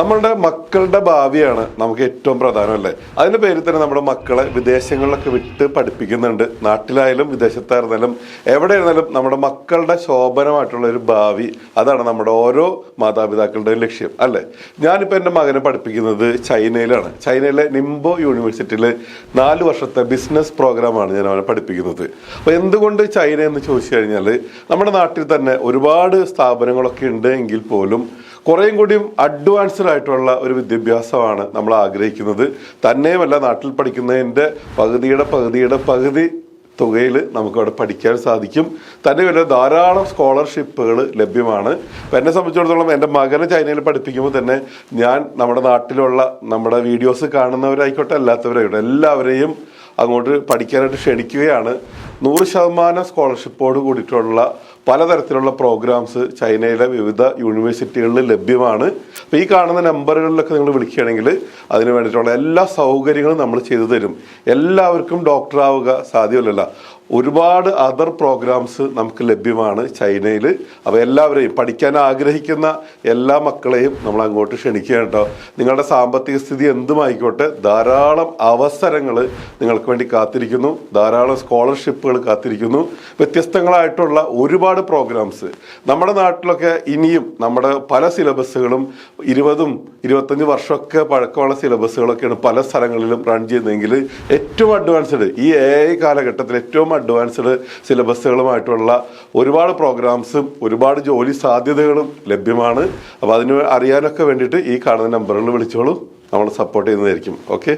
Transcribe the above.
നമ്മളുടെ മക്കളുടെ ഭാവിയാണ് നമുക്ക് ഏറ്റവും പ്രധാനം അല്ലേ? അതിന്റെ പേരിൽ തന്നെ നമ്മുടെ മക്കളെ വിദേശങ്ങളിലൊക്കെ വിട്ട് പഠിപ്പിക്കുന്നുണ്ട്. നാട്ടിലായാലും വിദേശത്തായിരുന്നാലും എവിടെയായിരുന്നാലും നമ്മുടെ മക്കളുടെ ശോഭനമായിട്ടുള്ള ഒരു ഭാവി അതാണ് നമ്മുടെ ഓരോ മാതാപിതാക്കളുടെയും ലക്ഷ്യം അല്ലേ? ഞാനിപ്പോൾ എന്റെ മകനെ പഠിപ്പിക്കുന്നത് ചൈനയിലാണ്. ചൈനയിലെ നിംബോ യൂണിവേഴ്സിറ്റിയിൽ നാല് വർഷത്തെ ബിസിനസ് പ്രോഗ്രാമാണ് ഞാൻ അവനെ പഠിപ്പിക്കുന്നത്. അപ്പോൾ എന്തുകൊണ്ട് ചൈന എന്ന് ചോദിച്ചു കഴിഞ്ഞാൽ നമ്മുടെ നാട്ടിൽ തന്നെ ഒരുപാട് സ്ഥാപനങ്ങളൊക്കെ ഉണ്ട് എങ്കിൽ പോലും കുറേയും കൂടിയും അഡ്വാൻസ്ഡ് ആയിട്ടുള്ള ഒരു വിദ്യാഭ്യാസമാണ് നമ്മൾ ആഗ്രഹിക്കുന്നത്. തന്നെയുമല്ല നാട്ടിൽ പഠിക്കുന്നതിന്റെ പകുതിയുടെ പകുതിയുടെ പകുതി തുകയിൽ നമുക്കവിടെ പഠിക്കാൻ സാധിക്കും. തന്നെയല്ല ധാരാളം സ്കോളർഷിപ്പുകൾ ലഭ്യമാണ്. ഇപ്പം എന്നെ സംബന്ധിച്ചിടത്തോളം എന്റെ മകനെ ചൈനയിൽ പഠിപ്പിക്കുമ്പോൾ തന്നെ ഞാൻ നമ്മുടെ നാട്ടിലുള്ള നമ്മുടെ വീഡിയോസ് കാണുന്നവരായിക്കോട്ടെ അല്ലാത്തവരായിക്കോട്ടെ എല്ലാവരെയും അങ്ങോട്ട് പഠിക്കാനായിട്ട് ക്ഷണിക്കുകയാണ്. നൂറ് ശതമാനം സ്കോളർഷിപ്പോട് കൂടിയിട്ടുള്ള പലതരത്തിലുള്ള പ്രോഗ്രാംസ് ചൈനയിലെ വിവിധ യൂണിവേഴ്സിറ്റികളിൽ ലഭ്യമാണ്. അപ്പോൾ ഈ കാണുന്ന നമ്പറുകളിലൊക്കെ നിങ്ങൾ വിളിക്കുകയാണെങ്കിൽ അതിന് വേണ്ടിയിട്ടുള്ള എല്ലാ സൗകര്യങ്ങളും നമ്മൾ ചെയ്തു തരും. എല്ലാവർക്കും ഡോക്ടറാവുക സാധ്യമല്ലല്ലോ. ഒരുപാട് അതർ പ്രോഗ്രാംസ് നമുക്ക് ലഭ്യമാണ് ചൈനയിൽ. അപ്പോൾ എല്ലാവരെയും പഠിക്കാൻ ആഗ്രഹിക്കുന്ന എല്ലാ മക്കളെയും നമ്മൾ അങ്ങോട്ട് ക്ഷണിക്കുകയാണ് കേട്ടോ. നിങ്ങളുടെ സാമ്പത്തിക സ്ഥിതി എന്തുമായിക്കോട്ടെ? ധാരാളം അവസരങ്ങൾ നിങ്ങൾക്ക് വേണ്ടി കാത്തിരിക്കുന്നു. ധാരാളം സ്കോളർഷിപ്പുകൾ കാത്തിരിക്കുന്നു. വ്യത്യസ്തങ്ങളായിട്ടുള്ള ഒരുപാട് പ്രോഗ്രാംസ്. നമ്മുടെ നാട്ടിലൊക്കെ ഇനിയും നമ്മുടെ പല സിലബസുകളും ഇരുപതും ഇരുപത്തഞ്ച് വർഷമൊക്കെ പഴക്കമുള്ള സിലബസുകളൊക്കെയാണ് പല സ്ഥലങ്ങളിലും റൺ ചെയ്യുന്നതെങ്കിൽ ഏറ്റവും അഡ്വാൻസ്ഡ് ഈ എ ഐ കാലഘട്ടത്തിൽ ഏറ്റവും അഡ്വാൻസ്ഡ് സിലബസുകളുമായിട്ടുള്ള ഒരുപാട് പ്രോഗ്രാംസും ഒരുപാട് ജോലി സാധ്യതകളും ലഭ്യമാണ്. അപ്പോൾ അതിന് അറിയാനൊക്കെ വേണ്ടിയിട്ട് ഈ കാണുന്ന നമ്പറുകൾ വിളിച്ചോളൂ. നമ്മൾ സപ്പോർട്ട് ചെയ്യുന്നതായിരിക്കും. ഓക്കെ